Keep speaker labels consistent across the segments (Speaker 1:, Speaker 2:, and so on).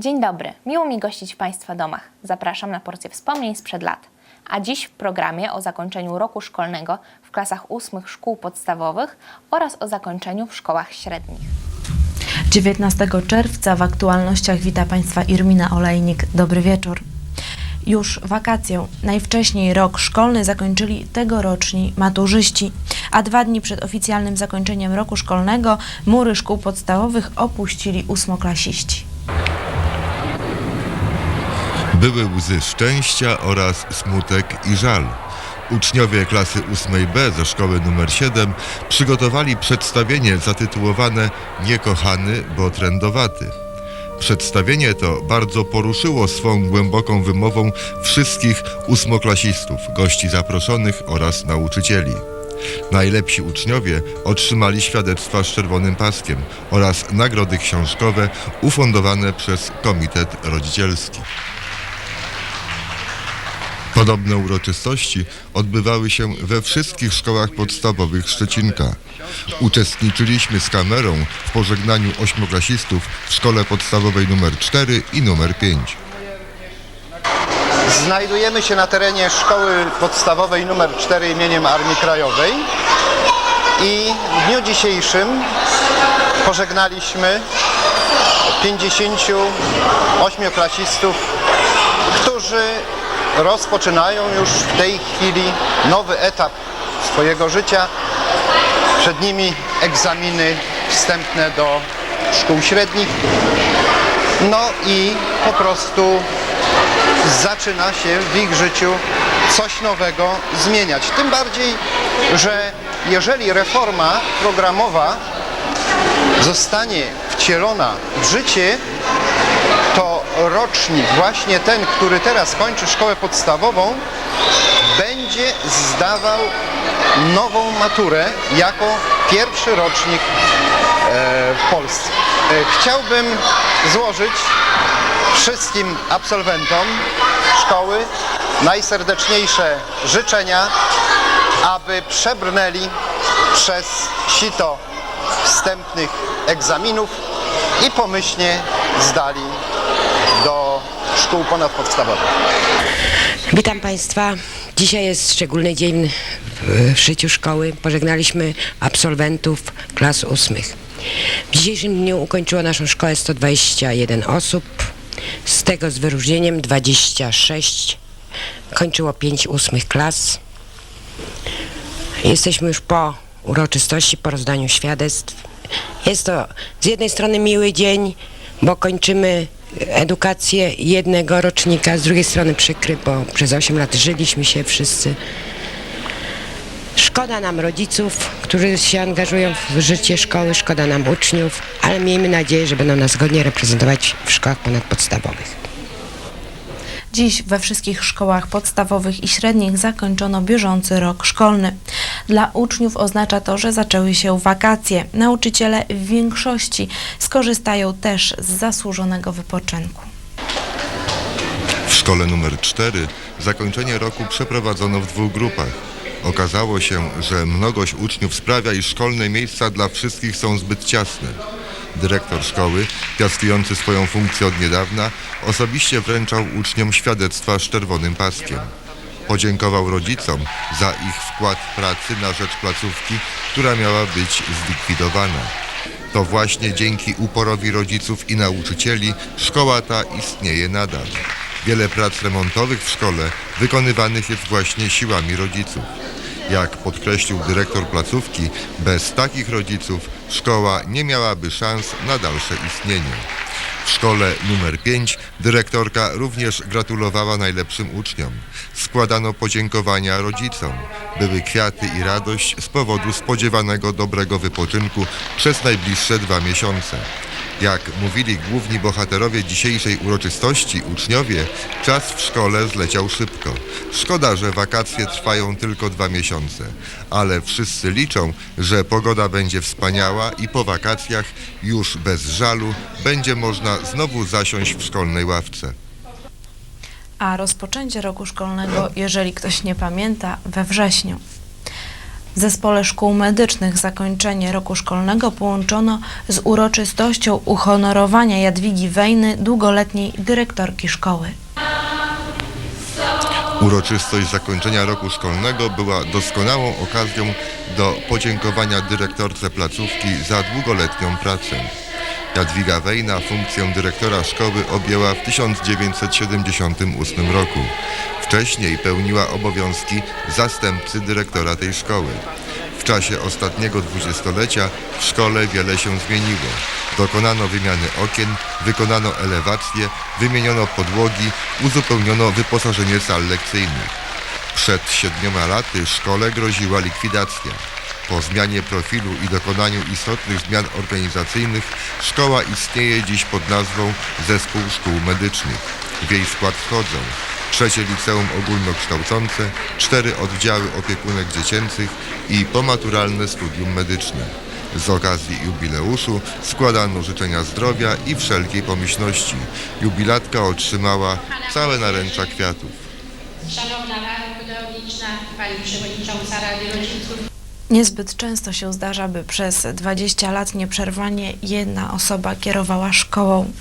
Speaker 1: Dzień dobry, miło mi gościć w Państwa domach. Zapraszam na porcję wspomnień sprzed lat. A dziś w programie o zakończeniu roku szkolnego w klasach ósmych szkół podstawowych oraz o zakończeniu w szkołach średnich.
Speaker 2: 19 czerwca w aktualnościach wita Państwa Irmina Olejnik. Dobry wieczór. Już wakację, najwcześniej rok szkolny zakończyli tegoroczni maturzyści, a dwa dni przed oficjalnym zakończeniem roku szkolnego mury szkół podstawowych opuścili ósmoklasiści.
Speaker 3: Były łzy szczęścia oraz smutek i żal. Uczniowie klasy 8B ze szkoły numer 7 przygotowali przedstawienie zatytułowane Niekochany, bo trendowaty. Przedstawienie to bardzo poruszyło swą głęboką wymową wszystkich ósmoklasistów, gości zaproszonych oraz nauczycieli. Najlepsi uczniowie otrzymali świadectwa z czerwonym paskiem oraz nagrody książkowe ufundowane przez Komitet Rodzicielski. Podobne uroczystości odbywały się we wszystkich szkołach podstawowych Szczecinka. Uczestniczyliśmy z kamerą w pożegnaniu ośmioklasistów w szkole podstawowej nr 4 i nr 5.
Speaker 4: Znajdujemy się na terenie szkoły podstawowej nr 4 imieniem Armii Krajowej i w dniu dzisiejszym pożegnaliśmy 58 którzy rozpoczynają już w tej chwili nowy etap swojego życia. Przed nimi egzaminy wstępne do szkół średnich. No i po prostu zaczyna się w ich życiu coś nowego zmieniać. Tym bardziej, że jeżeli reforma programowa zostanie wcielona w życie, rocznik, właśnie ten, który teraz kończy szkołę podstawową, będzie zdawał nową maturę jako pierwszy rocznik e, w Polsce. E, Chciałbym złożyć wszystkim absolwentom szkoły najserdeczniejsze życzenia, aby przebrnęli przez sito wstępnych egzaminów i pomyślnie zdali szkół ponadpodstawowych.
Speaker 5: Witam Państwa. Dzisiaj jest szczególny dzień w, życiu szkoły. Pożegnaliśmy absolwentów klas ósmych. W dzisiejszym dniu ukończyło naszą szkołę 121 osób, z tego z wyróżnieniem 26 kończyło 5 ósmych klas. Jesteśmy już po uroczystości, po rozdaniu świadectw. Jest to z jednej strony miły dzień, bo kończymy edukację jednego rocznika, z drugiej strony przykry, bo przez 8 lat żyliśmy się wszyscy. Szkoda nam rodziców, którzy się angażują w życie szkoły, szkoda nam uczniów, ale miejmy nadzieję, że będą nas godnie reprezentować w szkołach ponadpodstawowych.
Speaker 2: Dziś we wszystkich szkołach podstawowych i średnich zakończono bieżący rok szkolny. Dla uczniów oznacza to, że zaczęły się wakacje. Nauczyciele w większości skorzystają też z zasłużonego wypoczynku.
Speaker 3: W szkole numer 4 zakończenie roku przeprowadzono w dwóch grupach. Okazało się, że mnogość uczniów sprawia, iż szkolne miejsca dla wszystkich są zbyt ciasne. Dyrektor szkoły, piastujący swoją funkcję od niedawna, osobiście wręczał uczniom świadectwa z czerwonym paskiem. Podziękował rodzicom za ich wkład pracy na rzecz placówki, która miała być zlikwidowana. To właśnie dzięki uporowi rodziców i nauczycieli szkoła ta istnieje nadal. Wiele prac remontowych w szkole wykonywanych jest właśnie siłami rodziców. Jak podkreślił dyrektor placówki, bez takich rodziców szkoła nie miałaby szans na dalsze istnienie. W szkole numer 5 dyrektorka również gratulowała najlepszym uczniom. Składano podziękowania rodzicom. Były kwiaty i radość z powodu spodziewanego dobrego wypoczynku przez najbliższe dwa miesiące. Jak mówili główni bohaterowie dzisiejszej uroczystości, uczniowie, czas w szkole zleciał szybko. Szkoda, że wakacje trwają tylko dwa miesiące, ale wszyscy liczą, że pogoda będzie wspaniała i po wakacjach już bez żalu będzie można znowu zasiąść w szkolnej ławce.
Speaker 2: A rozpoczęcie roku szkolnego, jeżeli ktoś nie pamięta, we wrześniu. W Zespole Szkół Medycznych zakończenie roku szkolnego połączono z uroczystością uhonorowania Jadwigi Wejny, długoletniej dyrektorki szkoły.
Speaker 3: Uroczystość zakończenia roku szkolnego była doskonałą okazją do podziękowania dyrektorce placówki za długoletnią pracę. Jadwiga Wejna funkcję dyrektora szkoły objęła w 1978 roku. Wcześniej pełniła obowiązki zastępcy dyrektora tej szkoły. W czasie ostatniego dwudziestolecia w szkole wiele się zmieniło. Dokonano wymiany okien, wykonano elewacje, wymieniono podłogi, uzupełniono wyposażenie sal lekcyjnych. Przed siedmioma laty szkole groziła likwidacja. Po zmianie profilu i dokonaniu istotnych zmian organizacyjnych szkoła istnieje dziś pod nazwą Zespół Szkół Medycznych. W jej skład wchodzą trzecie liceum ogólnokształcące, cztery oddziały opiekunek dziecięcych i pomaturalne studium medyczne. Z okazji jubileuszu składano życzenia zdrowia i wszelkiej pomyślności. Jubilatka otrzymała całe naręcza kwiatów.
Speaker 6: Szanowna Rado Pedagogiczna, Pani Przewodnicząca Rady Rodziców,
Speaker 2: Niezbyt często się zdarza, by przez 20 lat nieprzerwanie jedna osoba kierowała szkołą.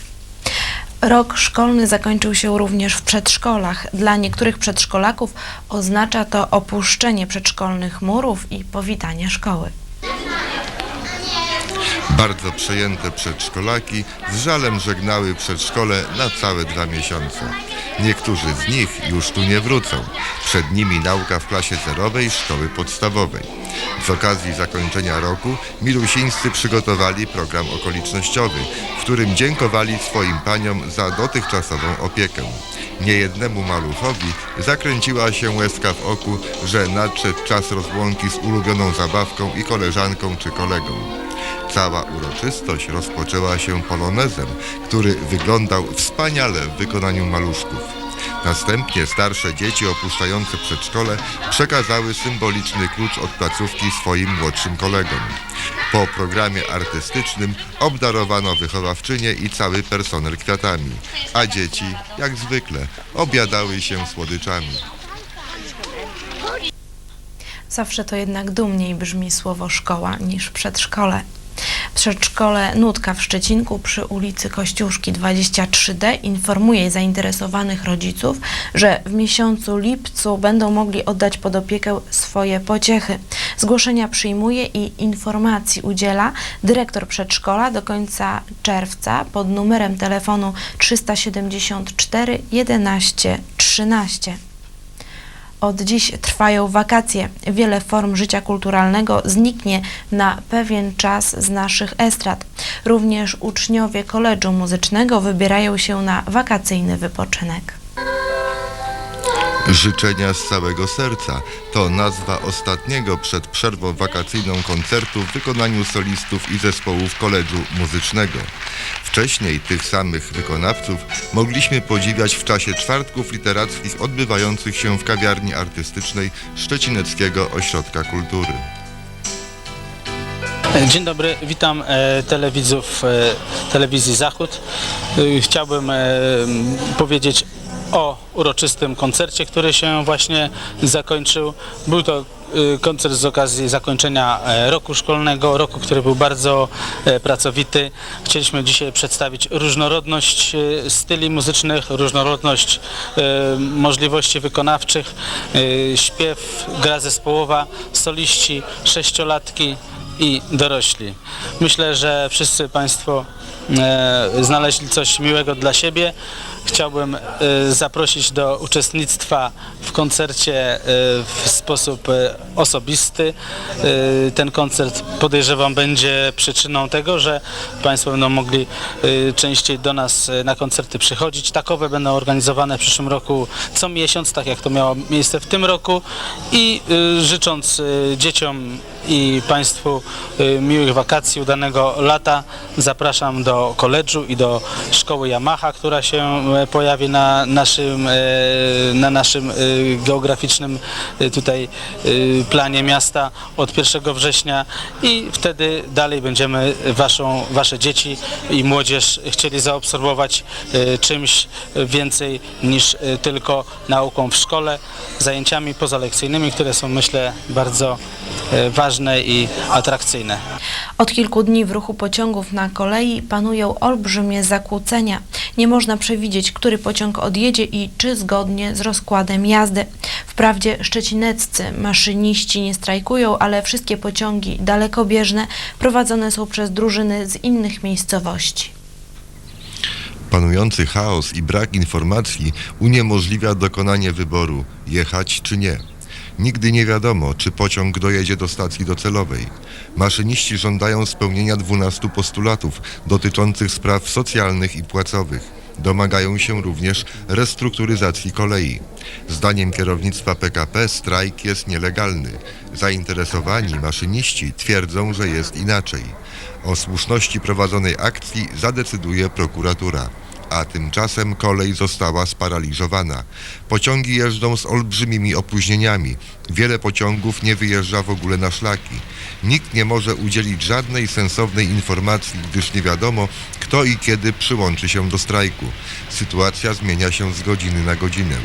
Speaker 2: Rok szkolny zakończył się również w przedszkolach. Dla niektórych przedszkolaków oznacza to opuszczenie przedszkolnych murów i powitanie szkoły.
Speaker 3: Bardzo przejęte przedszkolaki z żalem żegnały przedszkole na całe dwa miesiące. Niektórzy z nich już tu nie wrócą. Przed nimi nauka w klasie zerowej szkoły podstawowej. Z okazji zakończenia roku milusińscy przygotowali program okolicznościowy, w którym dziękowali swoim paniom za dotychczasową opiekę. Niejednemu maluchowi zakręciła się łezka w oku, że nadszedł czas rozłąki z ulubioną zabawką i koleżanką czy kolegą. Cała uroczystość rozpoczęła się polonezem, który wyglądał wspaniale w wykonaniu maluszków. Następnie starsze dzieci opuszczające przedszkole przekazały symboliczny klucz od placówki swoim młodszym kolegom. Po programie artystycznym obdarowano wychowawczynię i cały personel kwiatami, a dzieci, jak zwykle, obiadały się słodyczami.
Speaker 2: Zawsze to jednak dumniej brzmi słowo szkoła niż przedszkole. Przedszkole Nutka w Szczecinku przy ulicy Kościuszki 23D informuje zainteresowanych rodziców, że w miesiącu lipcu będą mogli oddać pod opiekę swoje pociechy. Zgłoszenia przyjmuje i informacji udziela dyrektor przedszkola do końca czerwca pod numerem telefonu 374 11 13. Od dziś trwają wakacje. Wiele form życia kulturalnego zniknie na pewien czas z naszych estrad. Również uczniowie koledżu muzycznego wybierają się na wakacyjny wypoczynek.
Speaker 3: Życzenia z całego serca to nazwa ostatniego przed przerwą wakacyjną koncertu w wykonaniu solistów i zespołów koledżu muzycznego. Wcześniej tych samych wykonawców mogliśmy podziwiać w czasie czwartków literackich odbywających się w kawiarni artystycznej Szczecineckiego Ośrodka Kultury.
Speaker 7: Dzień dobry, witam e, e, telewizji Zachód. E, Chciałbym e, powiedzieć o uroczystym koncercie, który się właśnie zakończył. Był to e, koncert z okazji zakończenia e, roku szkolnego, roku, który był bardzo e, pracowity. Chcieliśmy dzisiaj przedstawić różnorodność e, styli muzycznych, różnorodność możliwości wykonawczych, śpiew, gra zespołowa, soliści, sześciolatki, i dorośli. Myślę, że wszyscy Państwo znaleźli coś miłego dla siebie. Chciałbym e, zaprosić do uczestnictwa w koncercie e, w sposób e, osobisty. Ten koncert podejrzewam będzie przyczyną tego, że Państwo będą mogli częściej do nas na koncerty przychodzić. Takowe będą organizowane w przyszłym roku co miesiąc, tak jak to miało miejsce w tym roku i życząc dzieciom i Państwu y, miłych wakacji, udanego lata. Zapraszam do koledżu i do szkoły Yamaha, która się e, pojawi na naszym, e, na naszym e, geograficznym tutaj planie miasta od 1 września. I wtedy dalej będziemy waszą, Wasze dzieci i młodzież chcieli zaobserwować czymś więcej niż tylko nauką w szkole, zajęciami pozalekcyjnymi, które są myślę bardzo e, ważne i atrakcyjne.
Speaker 2: Od kilku dni w ruchu pociągów na kolei panują olbrzymie zakłócenia. Nie można przewidzieć, który pociąg odjedzie i czy zgodnie z rozkładem jazdy. Wprawdzie szczecineccy maszyniści nie strajkują, ale wszystkie pociągi dalekobieżne prowadzone są przez drużyny z innych miejscowości.
Speaker 3: Panujący chaos i brak informacji uniemożliwia dokonanie wyboru jechać czy nie. Nigdy nie wiadomo, czy pociąg dojedzie do stacji docelowej. Maszyniści żądają spełnienia 12 postulatów dotyczących spraw socjalnych i płacowych. Domagają się również restrukturyzacji kolei. Zdaniem kierownictwa PKP strajk jest nielegalny. Zainteresowani maszyniści twierdzą, że jest inaczej. O słuszności prowadzonej akcji zadecyduje prokuratura. A tymczasem kolej została sparaliżowana. Pociągi jeżdżą z olbrzymimi opóźnieniami. Wiele pociągów nie wyjeżdża w ogóle na szlaki. Nikt nie może udzielić żadnej sensownej informacji, gdyż nie wiadomo, kto i kiedy przyłączy się do strajku. Sytuacja zmienia się z godziny na godzinę.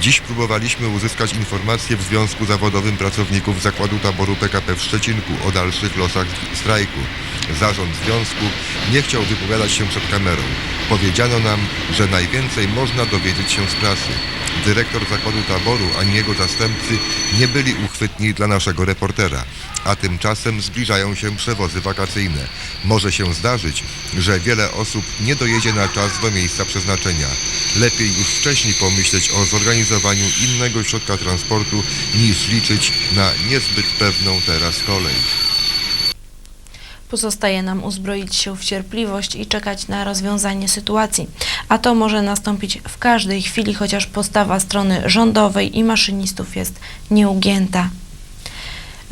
Speaker 3: Dziś próbowaliśmy uzyskać informacje w Związku Zawodowym Pracowników Zakładu Taboru PKP w Szczecinku o dalszych losach strajku. Zarząd związku nie chciał wypowiadać się przed kamerą. Powiedziano nam, że najwięcej można dowiedzieć się z prasy. Dyrektor zakładu taboru ani jego zastępcy nie byli uchwytni dla naszego reportera, a tymczasem zbliżają się przewozy wakacyjne. Może się zdarzyć, że wiele osób nie dojedzie na czas do miejsca przeznaczenia. Lepiej już wcześniej pomyśleć o zorganizowaniu innego środka transportu niż liczyć na niezbyt pewną teraz kolej.
Speaker 2: Pozostaje nam uzbroić się w cierpliwość i czekać na rozwiązanie sytuacji. A to może nastąpić w każdej chwili, chociaż postawa strony rządowej i maszynistów jest nieugięta.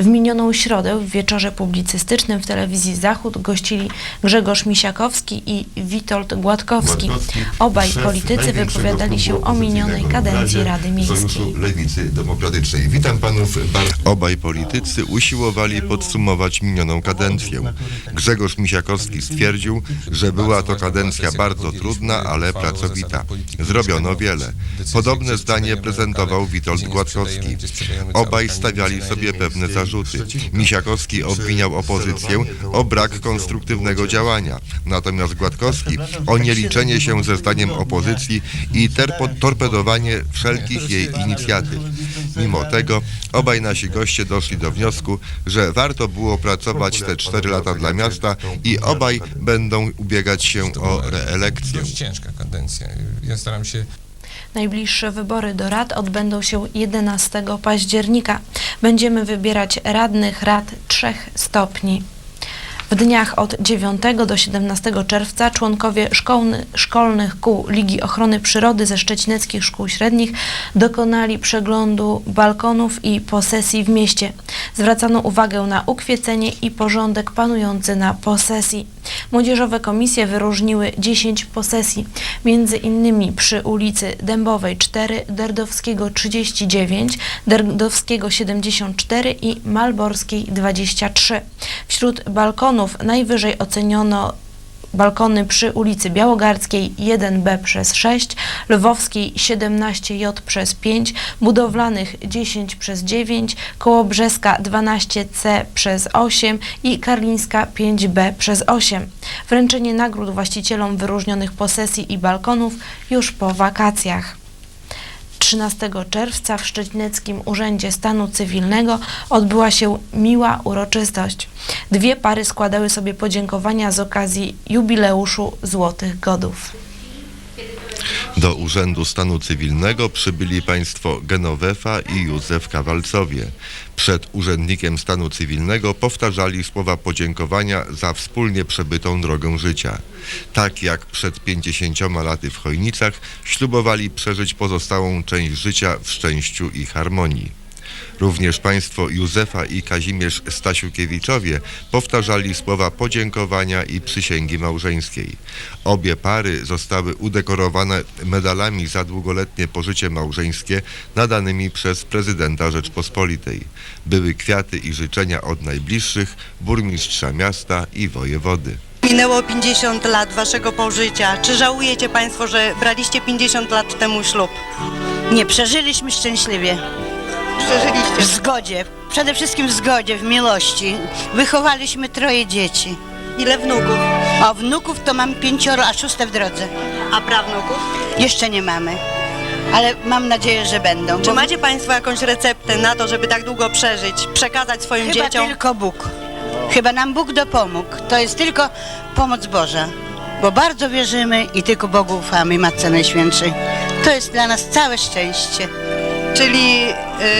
Speaker 2: W minioną środę w wieczorze publicystycznym w telewizji Zachód gościli Grzegorz Misiakowski i Witold Gładkowski. Obaj politycy wypowiadali się o minionej kadencji Rady Miejskiej.
Speaker 3: Sojuszu Lewicy Demokratycznej. Witam panów bardzo. Obaj politycy usiłowali podsumować minioną kadencję. Grzegorz Misiakowski stwierdził, że była to kadencja bardzo trudna, ale pracowita. Zrobiono wiele. Podobne zdanie prezentował Witold Gładkowski. Obaj stawiali sobie pewne zarzuty. Misiakowski obwiniał opozycję o brak konstruktywnego działania, natomiast Gładkowski o nieliczenie się ze zdaniem opozycji i terpo- torpedowanie wszelkich jej inicjatyw. Mimo tego obaj nasi goście doszli do wniosku, że warto było pracować te cztery lata dla miasta i obaj będą ubiegać się o reelekcję.
Speaker 8: Dość ciężka kadencja. Ja staram się
Speaker 2: Najbliższe wybory do rad odbędą się 11 października. Będziemy wybierać radnych rad trzech stopni. W dniach od 9 do 17 czerwca członkowie szkolny, szkolnych kół Ligi Ochrony Przyrody ze szczecineckich szkół średnich dokonali przeglądu balkonów i posesji w mieście. Zwracano uwagę na ukwiecenie i porządek panujący na posesji. Młodzieżowe komisje wyróżniły 10 posesji, między innymi przy ulicy Dębowej 4, Derdowskiego 39, Derdowskiego 74 i Malborskiej 23. Wśród balkonów najwyżej oceniono balkony przy ulicy Białogardzkiej 1B przez 6, Lwowskiej 17J przez 5, Budowlanych 10 przez 9, Kołobrzeska 12C przez 8 i Karlińska 5B przez 8. Wręczenie nagród właścicielom wyróżnionych posesji i balkonów już po wakacjach. 13 czerwca w Szczecineckim Urzędzie Stanu Cywilnego odbyła się miła uroczystość. Dwie pary składały sobie podziękowania z okazji jubileuszu Złotych Godów.
Speaker 3: Do Urzędu Stanu Cywilnego przybyli państwo Genowefa i Józef Kawalcowie. Przed Urzędnikiem Stanu Cywilnego powtarzali słowa podziękowania za wspólnie przebytą drogę życia. Tak jak przed 50 laty w Chojnicach ślubowali przeżyć pozostałą część życia w szczęściu i harmonii. Również państwo Józefa i Kazimierz Stasiukiewiczowie powtarzali słowa podziękowania i przysięgi małżeńskiej. Obie pary zostały udekorowane medalami za długoletnie pożycie małżeńskie nadanymi przez prezydenta Rzeczpospolitej. Były kwiaty i życzenia od najbliższych, burmistrza miasta i wojewody.
Speaker 9: Minęło 50 lat waszego pożycia. Czy żałujecie Państwo, że braliście 50 lat temu ślub?
Speaker 10: Nie, przeżyliśmy szczęśliwie. W
Speaker 9: Przeżyliście.
Speaker 10: zgodzie. przede wszystkim w zgodzie, w miłości. Wychowaliśmy troje dzieci.
Speaker 9: Ile wnuków?
Speaker 10: A wnuków to mam pięcioro, a szóste w drodze.
Speaker 9: A prawnuków?
Speaker 10: Jeszcze nie mamy, ale mam nadzieję, że będą.
Speaker 9: Czy
Speaker 10: bo
Speaker 9: macie Państwo jakąś receptę na to, żeby tak długo przeżyć, przekazać swoim
Speaker 10: Chyba
Speaker 9: dzieciom?
Speaker 10: tylko Bóg. Chyba nam Bóg dopomógł. To jest tylko pomoc Boża. Bo bardzo wierzymy i tylko Bogu ufamy, Matce Najświętszej. To jest dla nas całe szczęście.
Speaker 9: Czyli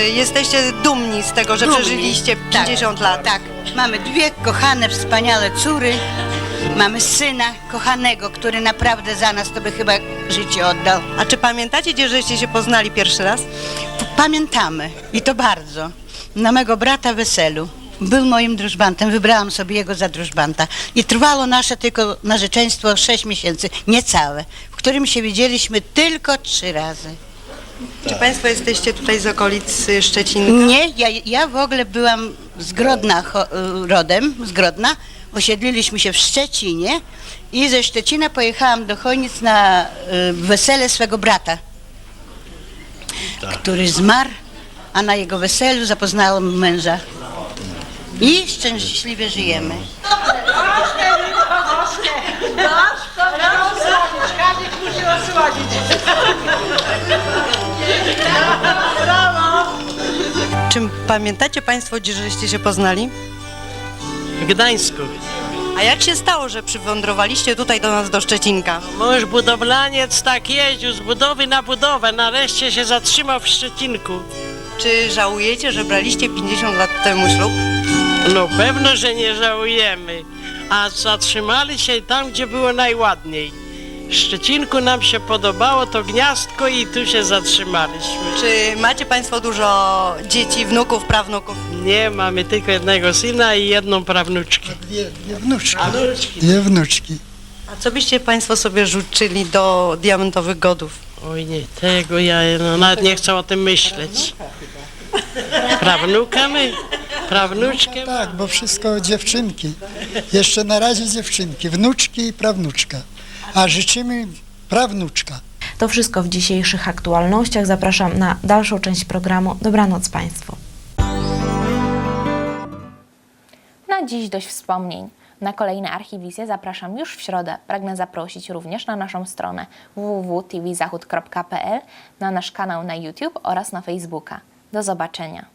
Speaker 9: y, jesteście dumni z tego, że
Speaker 10: Dumni.
Speaker 9: przeżyliście
Speaker 10: Tak.
Speaker 9: 50 lat?
Speaker 10: Tak. Mamy dwie kochane, wspaniałe córy. Mamy syna kochanego, który naprawdę za nas to by chyba życie oddał.
Speaker 9: A czy pamiętacie, gdzie żeście się poznali pierwszy raz?
Speaker 10: Pamiętamy i to bardzo. Na mego brata weselu. Był moim drużbantem, wybrałam sobie jego za drużbanta. I trwało nasze tylko narzeczeństwo 6 miesięcy, niecałe, w którym się widzieliśmy tylko trzy razy.
Speaker 9: Czy Państwo jesteście tutaj z okolic y, Szczecinka?
Speaker 10: Nie, ja, ja w ogóle byłam z Grodna cho- rodem, z Grodna. Osiedliliśmy się w Szczecinie i ze Szczecina pojechałam do Chojnic na y, wesele swego brata, który zmarł, a na jego weselu zapoznałam męża. I szczęśliwie żyjemy.
Speaker 9: Pamiętacie Państwo, gdzie żeście się poznali?
Speaker 11: W Gdańsku.
Speaker 9: A jak się stało, że przywędrowaliście tutaj do nas do Szczecinka?
Speaker 11: Mąż budowlaniec tak jeździł z budowy na budowę, nareszcie się zatrzymał w Szczecinku.
Speaker 9: Czy żałujecie, że braliście 50 lat temu ślub?
Speaker 11: No pewno, że nie żałujemy, a zatrzymali się tam, gdzie było najładniej. W Szczecinku nam się podobało to gniazdko i tu się zatrzymaliśmy.
Speaker 9: Czy macie Państwo dużo dzieci, wnuków, prawnuków?
Speaker 11: Nie, mamy tylko jednego syna i jedną prawnuczkę.
Speaker 12: Dwie, dwie wnuczki.
Speaker 11: Wnuczki.
Speaker 12: Dwie wnuczki.
Speaker 9: A co byście Państwo sobie życzyli do diamentowych godów?
Speaker 11: Oj nie, tego ja no, nawet nie chcę o tym myśleć. Prawnuka my? Prawnuczkę?
Speaker 12: Tak, bo wszystko dziewczynki. Jeszcze na razie dziewczynki, wnuczki i prawnuczka. A życzymy prawnuczka.
Speaker 2: To wszystko w dzisiejszych aktualnościach. Zapraszam na dalszą część programu. Dobranoc Państwu.
Speaker 1: Na dziś dość wspomnień. Na kolejne archiwizje zapraszam już w środę. Pragnę zaprosić również na naszą stronę www.tvzachód.pl, na nasz kanał na YouTube oraz na Facebooka. Do zobaczenia.